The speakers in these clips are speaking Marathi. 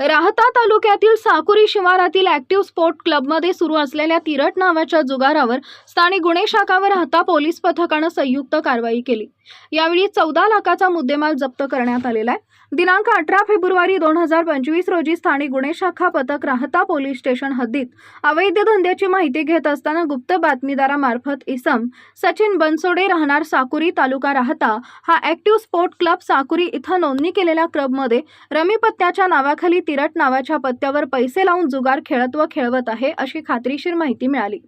राहता तालुक्यातील साकुरी शिवारातील ऍक्टिव्ह स्पोर्ट क्लबमध्ये सुरू असलेल्या तिरट नावाच्या जुगारावर स्थानिक गुन्हे शाखा व राहता पोलीस पथकानं संयुक्त कारवाई केली. यावेळी चौदा लाखाचा मुद्देमाल जप्त करण्यात आलेला आहे. दिनांक अठरा फेब्रुवारी दोन हजार पंचवीस रोजी स्थानिक गुन्हे शाखा पथक राहता पोलीस स्टेशन हद्दीत अवैध धंद्याची माहिती घेत असताना गुप्त बातमीदारामार्फत इसम सचिन बनसोडे राहणार साकुरी तालुका राहता हा ॲक्टिव्ह स्पोर्ट क्लब साकुरी इथं नोंदणी केलेल्या क्लबमध्ये रमी पत्त्याच्या नावाखाली तिरट नावाच्या पत्त्यावर पैसे लावून जुगार खेळत व खेळवत आहे अशी खात्रीशीर माहिती मिळाली.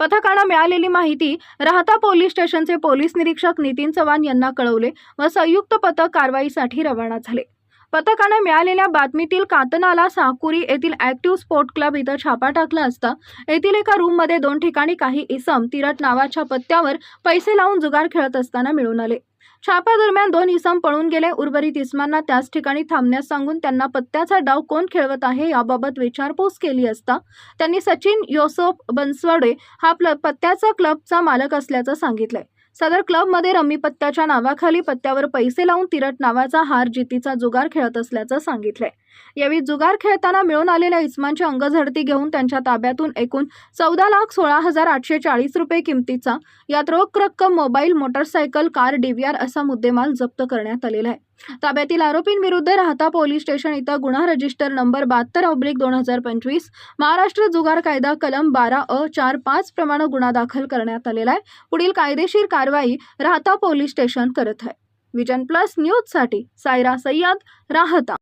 पथकानं मिळालेली माहिती राहता पोलीस स्टेशनचे पोलीस निरीक्षक नितीन चव्हाण यांना कळवले व संयुक्त पथक कारवाईसाठी रवाना झाले. पथकानं मिळालेल्या बातमीतील कातनाला साकुरी येथील ॲक्टिव्ह स्पोर्ट क्लब इथं छापा टाकला असता येथील एका रूममध्ये दोन ठिकाणी काही इसम तिरट नावाच्या पत्त्यावर पैसे लावून जुगार खेळत असताना मिळून आले. छापा दरम्यान दोन इसम पळून गेले. उर्वरित इसमांना त्याच ठिकाणी थांबण्यास सांगून त्यांना पत्त्याचा डाव कोण खेळवत आहे याबाबत विचारपूस केली असता त्यांनी सचिन योसोफ बनसवडे हा पत्त्याचा क्लबचा मालक असल्याचं सांगितलंय. सदर क्लबमध्ये रमी पत्त्याच्या नावाखाली पत्त्यावर पैसे लावून तिरट नावाचा हार जितीचा जुगार खेळत असल्याचं सांगितलंय. यावेळी जुगार खेळताना मिळून आलेल्या इस्मांची अंगझडती घेऊन त्यांच्या ताब्यातून एकूण चौदा लाख सोळा हजार आठशे चाळीस रुपये किमतीचा यात रोख रक्कम मोबाईल मोटरसायकल कार डीव्हीआर असा मुद्देमाल जप्त करण्यात आलेला आहे. ताब्यातील आरोपींविरुद्ध राहता पोलीस स्टेशन इथं गुन्हा रजिस्टर नंबर बहात्तर ऑब्लिक दोन हजार पंचवीस महाराष्ट्र जुगार कायदा कलम बारा अ चार पाच प्रमाणे गुन्हा दाखल करण्यात आलेला आहे. पुढील कायदेशीर कारवाई राहता पोलीस स्टेशन करत आहे. विजन प्लस न्यूजसाठी सायरा सय्यद राहता.